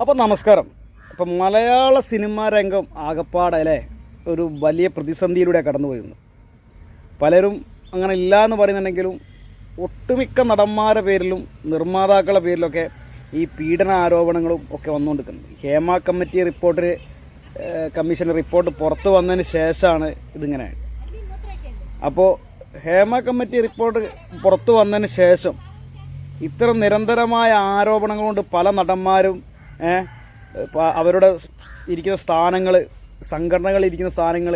അപ്പോൾ നമസ്കാരം. ഇപ്പം മലയാള സിനിമാ രംഗം ആകപ്പാടെ അല്ലേ ഒരു വലിയ പ്രതിസന്ധിയിലൂടെ കടന്നു പോയിരുന്നു. പലരും അങ്ങനെ ഇല്ല എന്ന് പറയുന്നുണ്ടെങ്കിലും ഒട്ടുമിക്ക നടന്മാരുടെ പേരിലും നിർമ്മാതാക്കളുടെ പേരിലൊക്കെ ഈ പീഡന ആരോപണങ്ങളും ഒക്കെ വന്നുകൊണ്ടിരിക്കുന്നത് Hema committee report commission report പുറത്തു വന്നതിന് ശേഷമാണ് ഇതിങ്ങനെ. അപ്പോൾ ഹേമ കമ്മിറ്റി റിപ്പോർട്ട് പുറത്തു വന്നതിന് ശേഷം ഇത്തരം നിരന്തരമായ ആരോപണങ്ങൾ കൊണ്ട് പല നടന്മാരും അവരുടെ ഇരിക്കുന്ന സ്ഥാനങ്ങൾ സംഘടനകൾ ഇരിക്കുന്ന സ്ഥാനങ്ങൾ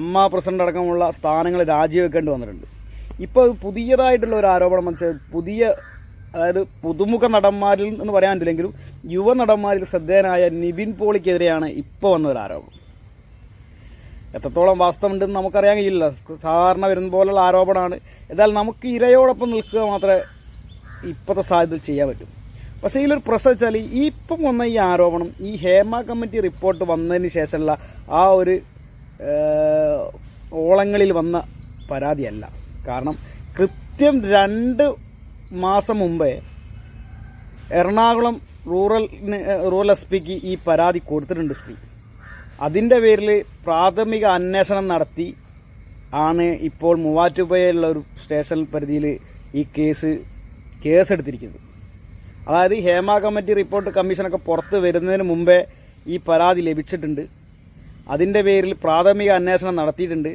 അമ്മ പ്രസിഡന്റ് അടക്കമുള്ള സ്ഥാനങ്ങൾ രാജിവെക്കേണ്ടി വന്നിട്ടുണ്ട്. ഇപ്പോൾ പുതിയതായിട്ടുള്ള ഒരു ആരോപണം വെച്ചാൽ പുതിയ അതായത് പുതുമുഖ നടന്മാരിൽ എന്ന് പറയാൻ പറ്റില്ലെങ്കിലും യുവ നടന്മാരിൽ ശ്രദ്ധേയനായ നിവിൻ പോളിക്കെതിരെയാണ് ഇപ്പോൾ വന്നൊരു ആരോപണം. എത്രത്തോളം വാസ്തവമുണ്ടെന്ന് നമുക്കറിയാൻ കഴിയില്ല. സാധാരണ വരുന്ന പോലുള്ള ആരോപണമാണ്. എന്നാൽ നമുക്ക് ഇരയോടൊപ്പം നിൽക്കുക മാത്രമേ ഇപ്പോഴത്തെ സാധ്യത ചെയ്യാൻ പറ്റും. പക്ഷേ ഇതിലൊരു പ്രശ്നം വെച്ചാൽ ഈ ഇപ്പം വന്ന ഈ ആരോപണം ഈ ഹേമ കമ്മിറ്റി റിപ്പോർട്ട് വന്നതിന് ശേഷമുള്ള ആ ഒരു ഓളങ്ങളിൽ വന്ന പരാതിയല്ല. കാരണം കൃത്യം രണ്ട് മാസം മുമ്പേ എറണാകുളം റൂറൽ റൂറൽ എസ് പിക്ക് ഈ പരാതി കൊടുത്തിട്ടുണ്ട് സ്ത്രീ അതിന്റെ പേരിൽ പ്രാഥമിക അന്വേഷണം നടത്തി ആണ് ഇപ്പോൾ മൂവാറ്റുപുഴയിലുള്ള ഒരു സ്റ്റേഷൻ പരിധിയിൽ ഈ കേസ് കേസെടുത്തിരിക്കുന്നത്. അതായത് ഹേമ കമ്മിറ്റി റിപ്പോർട്ട് കമ്മീഷനൊക്കെ പുറത്ത് വരുന്നതിന് മുമ്പേ ഈ പരാതി ലഭിച്ചിട്ടുണ്ട്. അതിന്റെ പേരിൽ പ്രാഥമിക അന്വേഷണം നടത്തിയിട്ടുണ്ട്.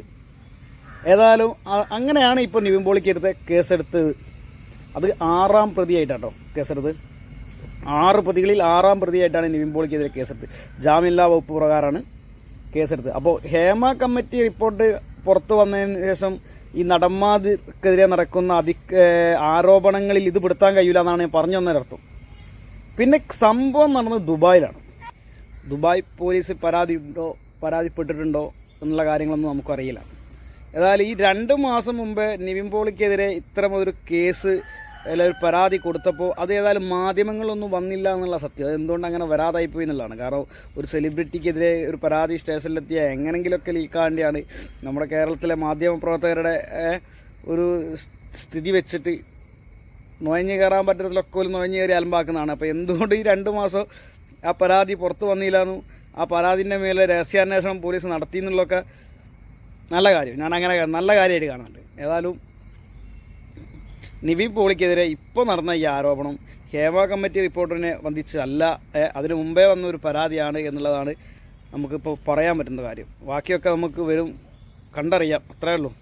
ഏതായാലും അങ്ങനെയാണ് ഇപ്പോൾ നിവിൻ പോളിക്ക് കേസെടുത്തത്. അത് ആറാം പ്രതിയായിട്ടാട്ടോ കേസെടുത്ത് ആറ് പ്രതികളിൽ ആറാം പ്രതിയായിട്ടാണ് നിവിൻ പോളിക്കെതിരെ കേസെടുത്ത് ജാമ്യമില്ലാ വകുപ്പ് പ്രകാരമാണ് കേസെടുത്ത് അപ്പോൾ ഹേമ കമ്മിറ്റി റിപ്പോർട്ട് പുറത്തു വന്നതിന് ശേഷം ഈ നടന്മാർക്കെതിരെ നടക്കുന്ന അതി ആരോപണങ്ങളിൽ ഇത് പെടുത്താൻ കഴിയില്ല എന്നാണ് ഞാൻ പറഞ്ഞു തന്നതിനർത്ഥം പിന്നെ സംഭവം നടന്നത് ദുബായിലാണ്. ദുബായ് പോലീസ് പരാതി ഉണ്ടോ പരാതിപ്പെട്ടിട്ടുണ്ടോ എന്നുള്ള കാര്യങ്ങളൊന്നും നമുക്കറിയില്ല. ഏതായാലും ഈ രണ്ട് മാസം മുമ്പ് നിവിൻ പോളിക്കെതിരെ ഇത്തരമൊരു കേസ് ഒരു പരാതി കൊടുത്തപ്പോൾ അത് ഏതായാലും മാധ്യമങ്ങളൊന്നും വന്നില്ല എന്നുള്ള സത്യം. അത് എന്തുകൊണ്ട് അങ്ങനെ വരാതായിപ്പോയി എന്നുള്ളതാണ്. കാരണം ഒരു സെലിബ്രിറ്റിക്കെതിരെ ഒരു പരാതി സ്റ്റേഷനിലെത്തിയ എങ്ങനെങ്കിലുമൊക്കെ ലീക്കാണ്ടിയാണ് നമ്മുടെ കേരളത്തിലെ മാധ്യമ പ്രവർത്തകരുടെ ഒരു സ്ഥിതി വെച്ചിട്ട് നുഴഞ്ഞു കയറാൻ പറ്റത്തിലൊക്കെ ഒരു നുഴഞ്ഞു കയറി അലമ്പാക്കുന്നതാണ്. അപ്പോൾ എന്തുകൊണ്ട് ഈ രണ്ട് മാസം ആ പരാതി പുറത്ത് വന്നില്ലാന്നു ആ പരാതിന്റെ മേലെ രഹസ്യാന്വേഷണം പോലീസ് നടത്തി എന്നുള്ളതൊക്കെ നല്ല കാര്യം. ഞാൻ അങ്ങനെ നല്ല കാര്യമായിട്ട് കാണുന്നുണ്ട് ഏതായാലും നിവിൻ പോളിക്കെതിരെ ഇപ്പോൾ നടന്ന ഈ ആരോപണം ഹേമ കമ്മിറ്റി റിപ്പോർട്ടിനെ വന്ദിച്ചല്ല അതിനു മുമ്പേ വന്ന ഒരു പരാതിയാണ് എന്നുള്ളതാണ് നമുക്കിപ്പോൾ പറയാൻ പറ്റുന്ന കാര്യം. ബാക്കിയൊക്കെ നമുക്ക് വരും കണ്ടറിയാം. അത്രയേ ഉള്ളൂ.